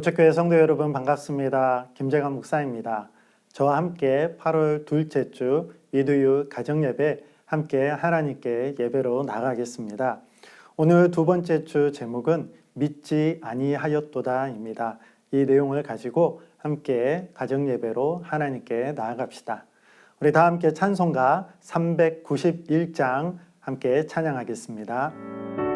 고척교회 성도 여러분 반갑습니다. 김재관 목사입니다. 저와 함께 8월 둘째 주 위두유 가정예배 함께 하나님께 예배로 나가겠습니다. 오늘 두 번째 주 제목은 믿지 아니하였도다입니다. 이 내용을 가지고 함께 가정예배로 하나님께 나아갑시다. 우리 다 함께 찬송가 391장 함께 찬양하겠습니다.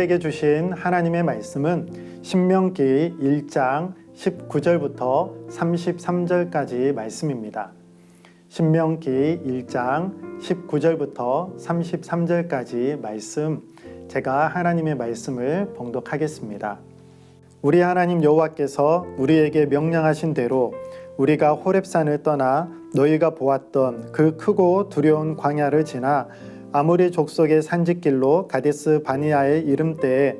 우리에게 주신 하나님의 말씀은 신명기 1장 19절부터 33절까지 말씀입니다. 신명기 1장 19절부터 33절까지 말씀 제가 하나님의 말씀을 봉독하겠습니다. 우리 하나님 여호와께서 우리에게 명령하신 대로 우리가 호렙산을 떠나 너희가 보았던 그 크고 두려운 광야를 지나 아무리 족속의 산지길로 가데스 바니아에 이름 때에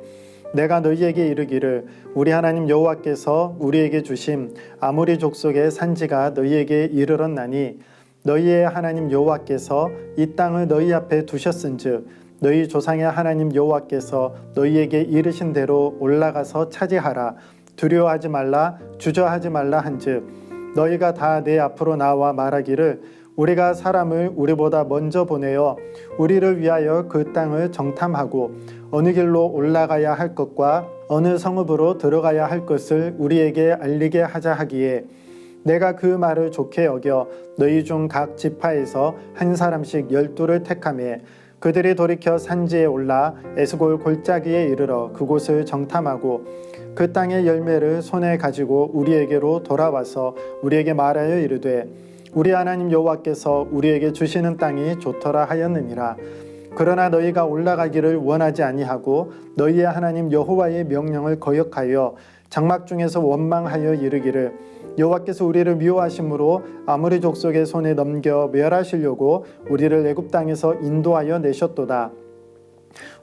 내가 너희에게 이르기를 우리 하나님 여호와께서 우리에게 주심 아모리 족속의 산지가 너희에게 이르렀나니 너희의 하나님 여호와께서 이 땅을 너희 앞에 두셨은즉 너희 조상의 하나님 여호와께서 너희에게 이르신 대로 올라가서 차지하라. 두려워하지 말라 주저하지 말라 한즉 너희가 다 내 앞으로 나와 말하기를 우리가 사람을 우리보다 먼저 보내어 우리를 위하여 그 땅을 정탐하고 어느 길로 올라가야 할 것과 어느 성읍으로 들어가야 할 것을 우리에게 알리게 하자 하기에 내가 그 말을 좋게 여겨 너희 중 각 지파에서 한 사람씩 열두를 택하매 그들이 돌이켜 산지에 올라 에스골 골짜기에 이르러 그곳을 정탐하고 그 땅의 열매를 손에 가지고 우리에게로 돌아와서 우리에게 말하여 이르되 우리 하나님 여호와께서 우리에게 주시는 땅이 좋더라 하였느니라 그러나 너희가 올라가기를 원하지 아니하고 너희의 하나님 여호와의 명령을 거역하여 장막 중에서 원망하여 이르기를 여호와께서 우리를 미워하심으로 아무리 족속의 손에 넘겨 멸하시려고 우리를 애굽 땅에서 인도하여 내셨도다.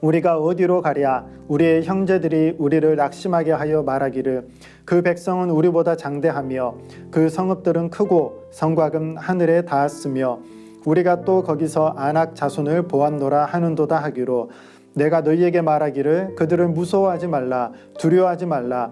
우리가 어디로 가랴? 우리의 형제들이 우리를 낙심하게 하여 말하기를 그 백성은 우리보다 장대하며 그 성읍들은 크고 성곽은 하늘에 닿았으며 우리가 또 거기서 안악 자손을 보았노라 하는도다 하기로 내가 너희에게 말하기를 그들을 무서워하지 말라 두려워하지 말라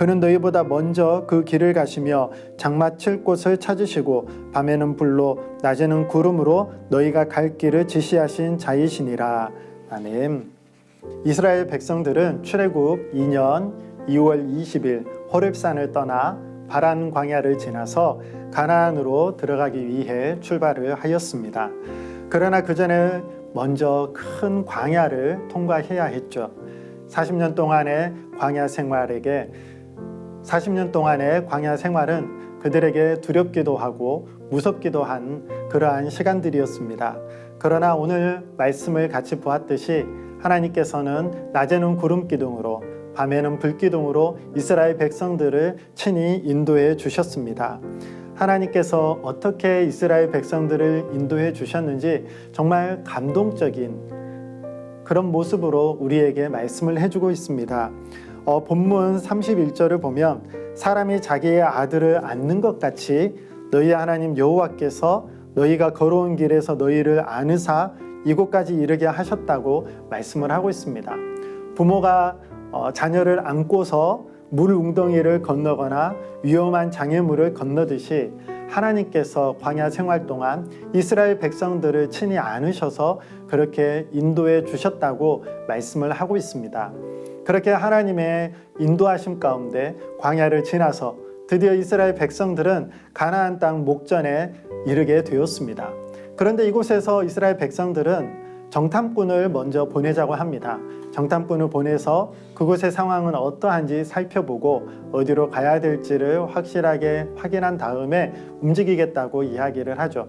그는 너희보다 먼저 그 길을 가시며 장마칠 곳을 찾으시고 밤에는 불로 낮에는 구름으로 너희가 갈 길을 지시하신 자이시니라 아멘. 이스라엘 백성들은 출애굽 2년 2월 20일 호렙산을 떠나 바란 광야를 지나서 가나안으로 들어가기 위해 출발을 하였습니다. 그러나 그 전에 먼저 큰 광야를 통과해야 했죠. 40년 동안의 광야 생활에게 40년 동안의 광야 생활은 그들에게 두렵기도 하고 무섭기도 한 그러한 시간들이었습니다. 그러나 오늘 말씀을 같이 보았듯이 하나님께서는 낮에는 구름 기둥으로 밤에는 불 기둥으로 이스라엘 백성들을 친히 인도해 주셨습니다. 하나님께서 어떻게 이스라엘 백성들을 인도해 주셨는지 정말 감동적인 그런 모습으로 우리에게 말씀을 해주고 있습니다. 어, 본문 31절을 보면 사람이 자기의 아들을 안는 것 같이 너희 하나님 여호와께서 너희가 걸어온 길에서 너희를 안으사 이곳까지 이르게 하셨다고 말씀을 하고 있습니다. 부모가 어, 자녀를 안고서 물 웅덩이를 건너거나 위험한 장애물을 건너듯이 하나님께서 광야 생활 동안 이스라엘 백성들을 친히 안으셔서 그렇게 인도해 주셨다고 말씀을 하고 있습니다. 그렇게 하나님의 인도하심 가운데 광야를 지나서 드디어 이스라엘 백성들은 가나안 땅 목전에 이르게 되었습니다. 그런데 이곳에서 이스라엘 백성들은 정탐꾼을 먼저 보내자고 합니다. 정탐꾼을 보내서 그곳의 상황은 어떠한지 살펴보고 어디로 가야 될지를 확실하게 확인한 다음에 움직이겠다고 이야기를 하죠.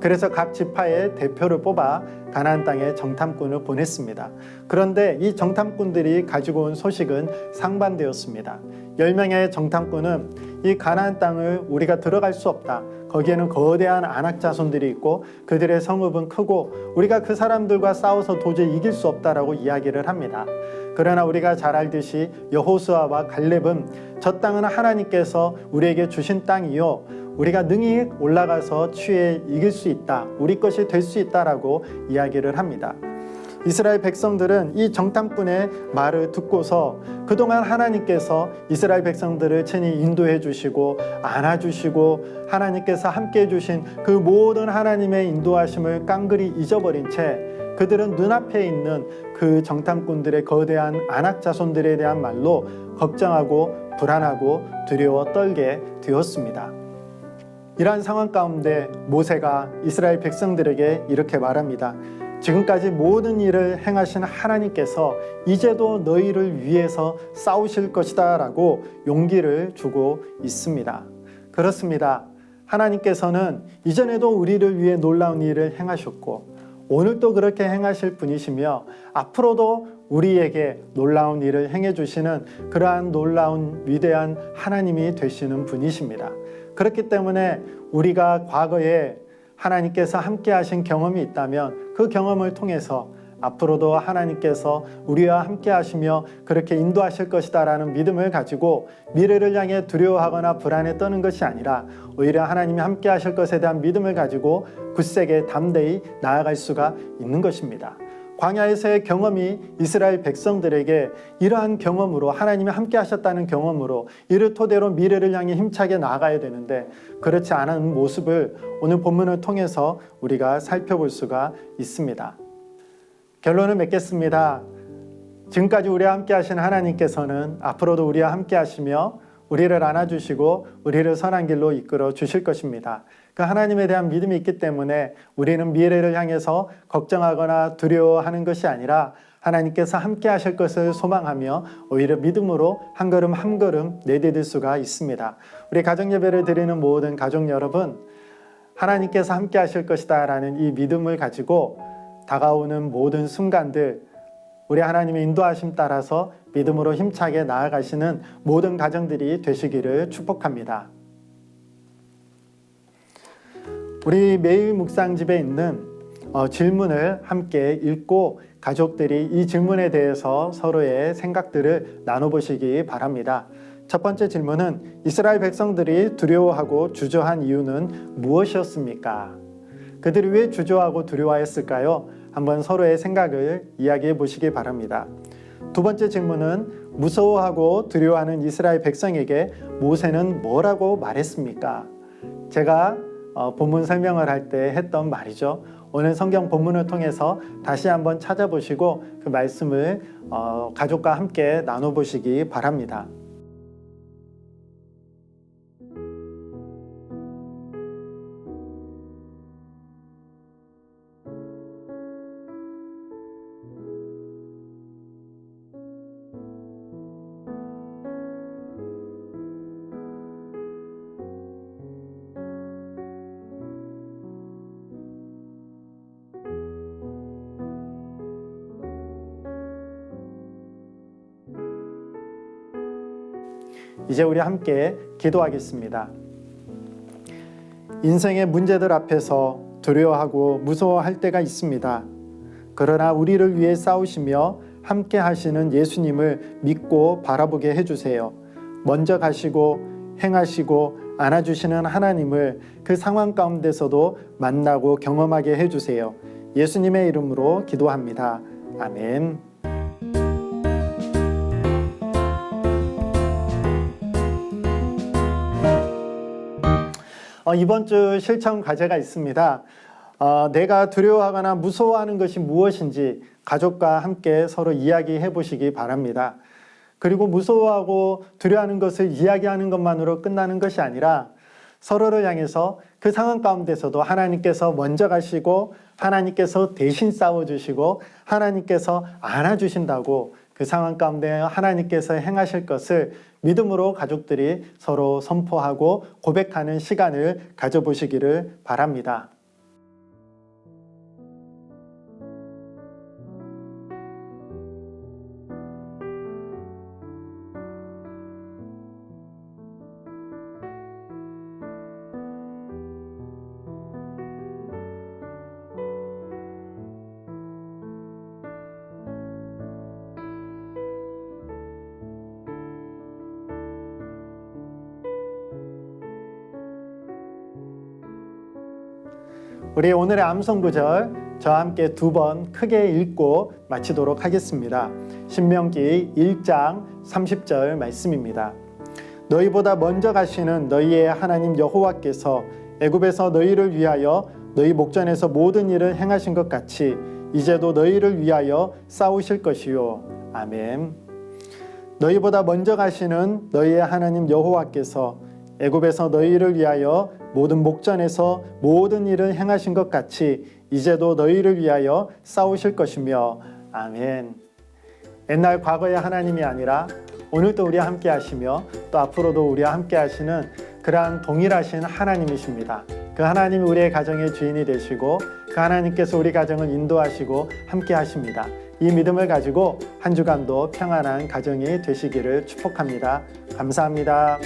그래서 각 지파의 대표를 뽑아 가나안 땅에 정탐꾼을 보냈습니다. 그런데 이 정탐꾼들이 가지고 온 소식은 상반되었습니다. 10명의 정탐꾼은 이 가나안 땅을 우리가 들어갈 수 없다. 거기에는 거대한 안악 자손들이 있고 그들의 성읍은 크고 우리가 그 사람들과 싸워서 도저히 이길 수 없다라고 이야기를 합니다. 그러나 우리가 잘 알듯이 여호수아와 갈렙은 저 땅은 하나님께서 우리에게 주신 땅이요 우리가 능히 올라가서 취해 이길 수 있다. 우리 것이 될 수 있다라고 이야기를 합니다. 이스라엘 백성들은 이 정탐꾼의 말을 듣고서 그동안 하나님께서 이스라엘 백성들을 친히 인도해 주시고 안아 주시고 하나님께서 함께 해 주신 그 모든 하나님의 인도하심을 깡그리 잊어버린 채 그들은 눈앞에 있는 그 정탐꾼들의 거대한 안악 자손들에 대한 말로 걱정하고 불안하고 두려워 떨게 되었습니다. 이러한 상황 가운데 모세가 이스라엘 백성들에게 이렇게 말합니다. 지금까지 모든 일을 행하신 하나님께서 이제도 너희를 위해서 싸우실 것이다 라고 용기를 주고 있습니다. 그렇습니다. 하나님께서는 이전에도 우리를 위해 놀라운 일을 행하셨고 오늘도 그렇게 행하실 분이시며 앞으로도 우리에게 놀라운 일을 행해 주시는 그러한 놀라운 위대한 하나님이 되시는 분이십니다. 그렇기 때문에 우리가 과거에 하나님께서 함께 하신 경험이 있다면 그 경험을 통해서 앞으로도 하나님께서 우리와 함께 하시며 그렇게 인도하실 것이다라는 믿음을 가지고 미래를 향해 두려워하거나 불안에 떠는 것이 아니라 오히려 하나님이 함께 하실 것에 대한 믿음을 가지고 굳세게 담대히 나아갈 수가 있는 것입니다. 광야에서의 경험이 이스라엘 백성들에게 이러한 경험으로 하나님이 함께 하셨다는 경험으로 이를 토대로 미래를 향해 힘차게 나아가야 되는데 그렇지 않은 모습을 오늘 본문을 통해서 우리가 살펴볼 수가 있습니다. 결론을 맺겠습니다. 지금까지 우리와 함께 하신 하나님께서는 앞으로도 우리와 함께 하시며 우리를 안아주시고 우리를 선한 길로 이끌어 주실 것입니다. 그 하나님에 대한 믿음이 있기 때문에 우리는 미래를 향해서 걱정하거나 두려워하는 것이 아니라 하나님께서 함께 하실 것을 소망하며 오히려 믿음으로 한 걸음 한 걸음 내디딜 수가 있습니다. 우리 가정 예배를 드리는 모든 가족 여러분, 하나님께서 함께 하실 것이다라는 이 믿음을 가지고 다가오는 모든 순간들 우리 하나님의 인도하심 따라서 믿음으로 힘차게 나아가시는 모든 가정들이 되시기를 축복합니다. 우리 매일 묵상집에 있는 어, 질문을 함께 읽고 가족들이 이 질문에 대해서 서로의 생각들을 나눠보시기 바랍니다. 첫 번째 질문은 이스라엘 백성들이 두려워하고 주저한 이유는 무엇이었습니까? 그들이 왜 주저하고 두려워했을까요? 한번 서로의 생각을 이야기해 보시기 바랍니다. 두 번째 질문은 무서워하고 두려워하는 이스라엘 백성에게 모세는 뭐라고 말했습니까? 제가 어, 본문 설명을 할 때 했던 말이죠. 오늘 성경 본문을 통해서 다시 한번 찾아보시고 그 말씀을 어, 가족과 함께 나눠보시기 바랍니다. 이제 우리 함께 기도하겠습니다. 인생의 문제들 앞에서 두려워하고 무서워할 때가 있습니다. 그러나 우리를 위해 싸우시며 함께 하시는 예수님을 믿고 바라보게 해주세요. 먼저 가시고 행하시고 안아주시는 하나님을 그 상황 가운데서도 만나고 경험하게 해주세요. 예수님의 이름으로 기도합니다. 아멘. 어, 이번 주 실천 과제가 있습니다. 어, 내가 두려워하거나 무서워하는 것이 무엇인지 가족과 함께 서로 이야기해 보시기 바랍니다. 그리고 무서워하고 두려워하는 것을 이야기하는 것만으로 끝나는 것이 아니라 서로를 향해서 그 상황 가운데서도 하나님께서 먼저 가시고 하나님께서 대신 싸워주시고 하나님께서 안아주신다고 그 상황 가운데 하나님께서 행하실 것을 믿음으로 가족들이 서로 선포하고 고백하는 시간을 가져보시기를 바랍니다. 우리 오늘의 암송 구절 저와 함께 두 번 크게 읽고 마치도록 하겠습니다. 신명기 1장 30절 말씀입니다. 너희보다 먼저 가시는 너희의 하나님 여호와께서 애굽에서 너희를 위하여 너희 목전에서 모든 일을 행하신 것 같이 이제도 너희를 위하여 싸우실 것이요. 아멘. 너희보다 먼저 가시는 너희의 하나님 여호와께서 애굽에서 너희를 위하여 모든 목전에서 모든 일을 행하신 것 같이 이제도 너희를 위하여 싸우실 것이며 아멘. 옛날 과거의 하나님이 아니라 오늘도 우리와 함께 하시며 또 앞으로도 우리와 함께 하시는 그러한 동일하신 하나님이십니다. 그 하나님이 우리의 가정의 주인이 되시고 그 하나님께서 우리 가정을 인도하시고 함께 하십니다. 이 믿음을 가지고 한 주간도 평안한 가정이 되시기를 축복합니다. 감사합니다.